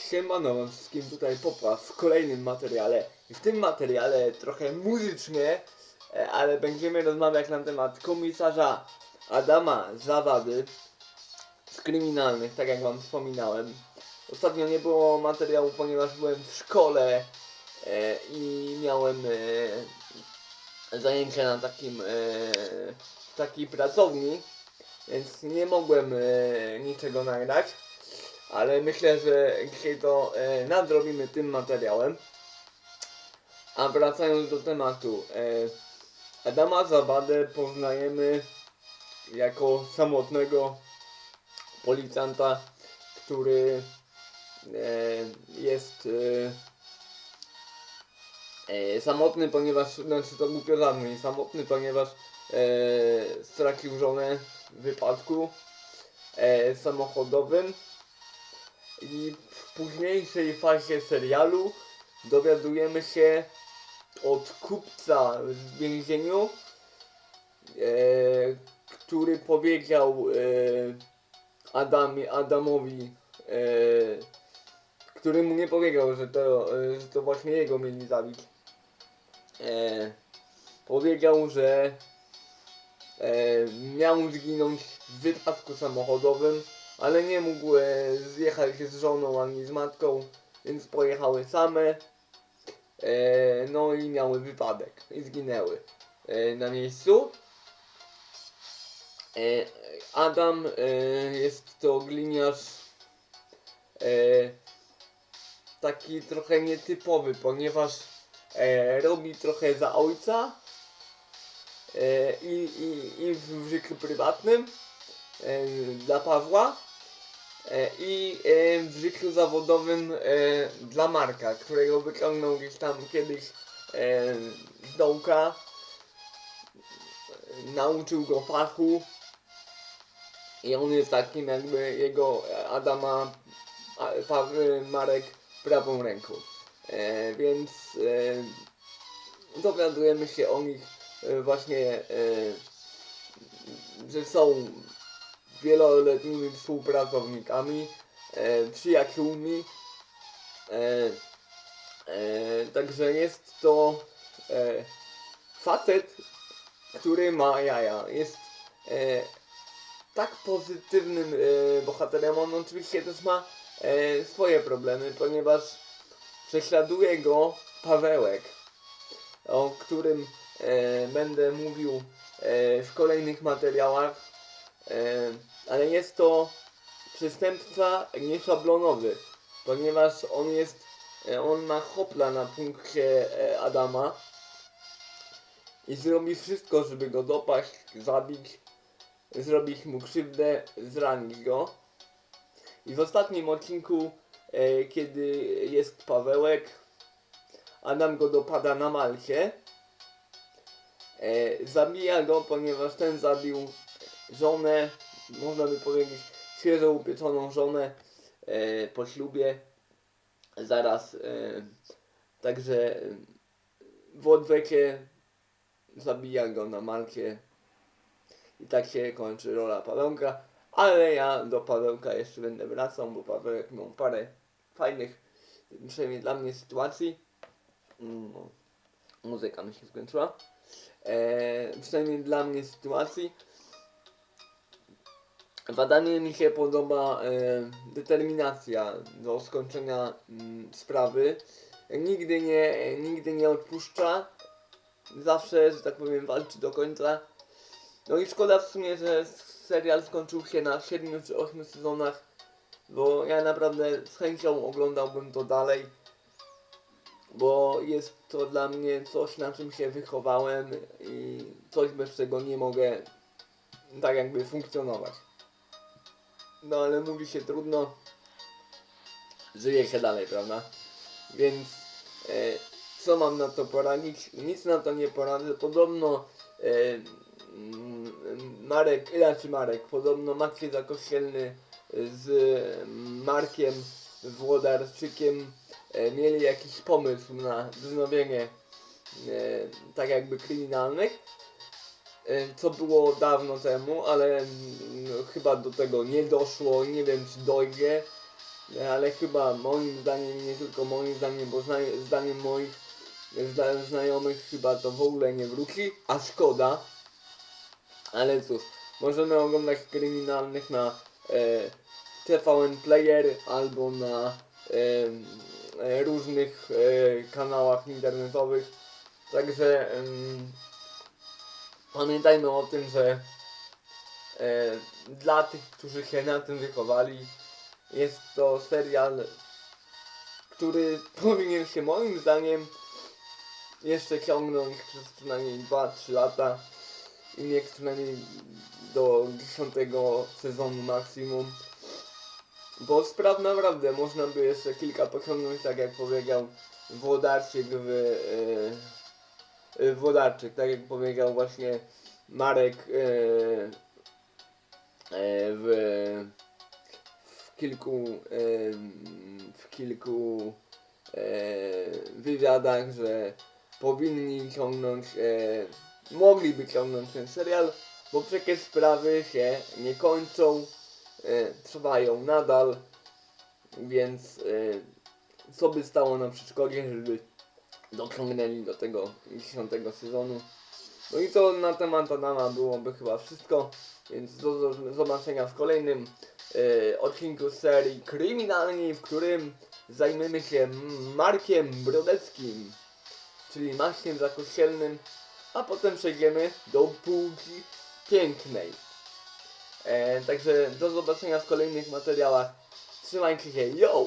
Siemano wam wszystkim tutaj Popa w kolejnym materiale. W tym materiale trochę muzycznie, e, ale będziemy rozmawiać na temat komisarza Adama Zawady z kryminalnych, tak jak wam wspominałem. Ostatnio nie było materiału, ponieważ byłem w szkole e, i miałem e, zajęcia na takim takiej pracowni, więc nie mogłem niczego nagrać ale myślę, że dzisiaj to e, nadrobimy tym materiałem. A wracając do tematu, e, Adama Zawadę poznajemy jako samotnego policjanta, który e, jest e, e, samotny, ponieważ, znaczy to głupio zabrzmi, samotny, ponieważ e, stracił żonę w wypadku e, samochodowym i w późniejszej fazie serialu dowiadujemy się od kupca w więzieniu, e, który powiedział e, Adamowi, e, który mu nie powiedział, że to, e, że to właśnie jego mieli zabić. E, powiedział, że e, miał zginąć w wypadku samochodowym ale nie mógł e, zjechać z żoną ani z matką, więc pojechały same. E, no i miały wypadek i zginęły e, na miejscu. Adam jest to gliniarz taki trochę nietypowy, ponieważ robi trochę za ojca i, i, i w życiu prywatnym dla Pawła e, i w życiu zawodowym e, dla Marka, którego wyciągnął gdzieś tam kiedyś z dołka, nauczył go fachu i on jest takim jakby jego Adama e, Marek prawą ręką. Więc dowiadujemy się o nich właśnie, że są wieloletnimi współpracownikami, e, przyjaciółmi. E, e, także jest to e, facet, który ma jaja. Jest e, tak pozytywnym e, bohaterem. On oczywiście też ma e, swoje problemy, ponieważ prześladuje go Pawełek, o którym e, będę mówił e, w kolejnych materiałach. E, ale jest to przestępca nieszablonowy, ponieważ on jest, e, on ma hopla na punkcie e, Adama i zrobi wszystko, żeby go dopaść, zabić, zrobić mu krzywdę, zranić go. I w ostatnim odcinku, e, kiedy jest Pawełek, Adam go dopada na Malcie. Zabija go, ponieważ ten zabił żonę, można by powiedzieć, świeżo upieczoną żonę e, po ślubie. Zaraz, e, także e, w odwecie zabija go na Malcie. I tak się kończy rola Pawełka. Ale ja do Pawełka jeszcze będę wracał, bo Pawełek miał parę fajnych, przynajmniej dla mnie, sytuacji. No, muzyka mi się skończyła. E, przynajmniej dla mnie sytuacji. W Adamie mi się podoba e, determinacja do skończenia mm, sprawy. Nigdy nie, nigdy nie odpuszcza. Zawsze, że tak powiem, walczy do końca. No i szkoda w sumie, że serial skończył się na 7 czy 8 sezonach, bo ja naprawdę z chęcią oglądałbym to dalej, bo jest to dla mnie coś, na czym się wychowałem i coś bez czego nie mogę tak jakby funkcjonować. No ale mówi się trudno, żyje się dalej, prawda? Więc e, co mam na to poradzić? Nic na to nie poradzę. Podobno e, Marek, znaczy Marek, podobno Maciej Zakościelny z Markiem Włodarczykiem e, mieli jakiś pomysł na wznowienie e, tak jakby kryminalnych e, co było dawno temu, ale chyba do tego nie doszło, nie wiem czy dojdzie. E, Ale chyba moim zdaniem, nie tylko moim zdaniem, bo zna, zdaniem moich znajomych chyba to w ogóle nie wróci, a szkoda. Ale cóż, możemy oglądać kryminalnych na e, TVN Player albo na e, e, różnych e, kanałach internetowych. Także em, pamiętajmy o tym, że e, dla tych, którzy się na tym wychowali, jest to serial, który powinien się moim zdaniem jeszcze ciągnąć przez przynajmniej 2-3 lata i niech przynajmniej do 10 sezonu maksimum. Bo spraw naprawdę można by jeszcze kilka pociągnąć, tak jak powiedział Włodarczyk w e, e, Włodarczyk, tak jak powiedział właśnie Marek e, e, w, w kilku w kilku wywiadach, że powinni ciągnąć, mogliby ciągnąć ten serial, bo przecież sprawy się nie kończą, e, trwają nadal, więc e, co by stało na przeszkodzie, żeby dociągnęli do tego 10 sezonu. No i to na temat Adama byłoby chyba wszystko, więc do, zobaczenia w kolejnym e, odcinku serii Kryminalni, w którym zajmiemy się Markiem Brodeckim, czyli Maśkiem Zakościelnym, a potem przejdziemy do półki pięknej. E, także do zobaczenia w kolejnych materiałach. Trzymajcie się, yo!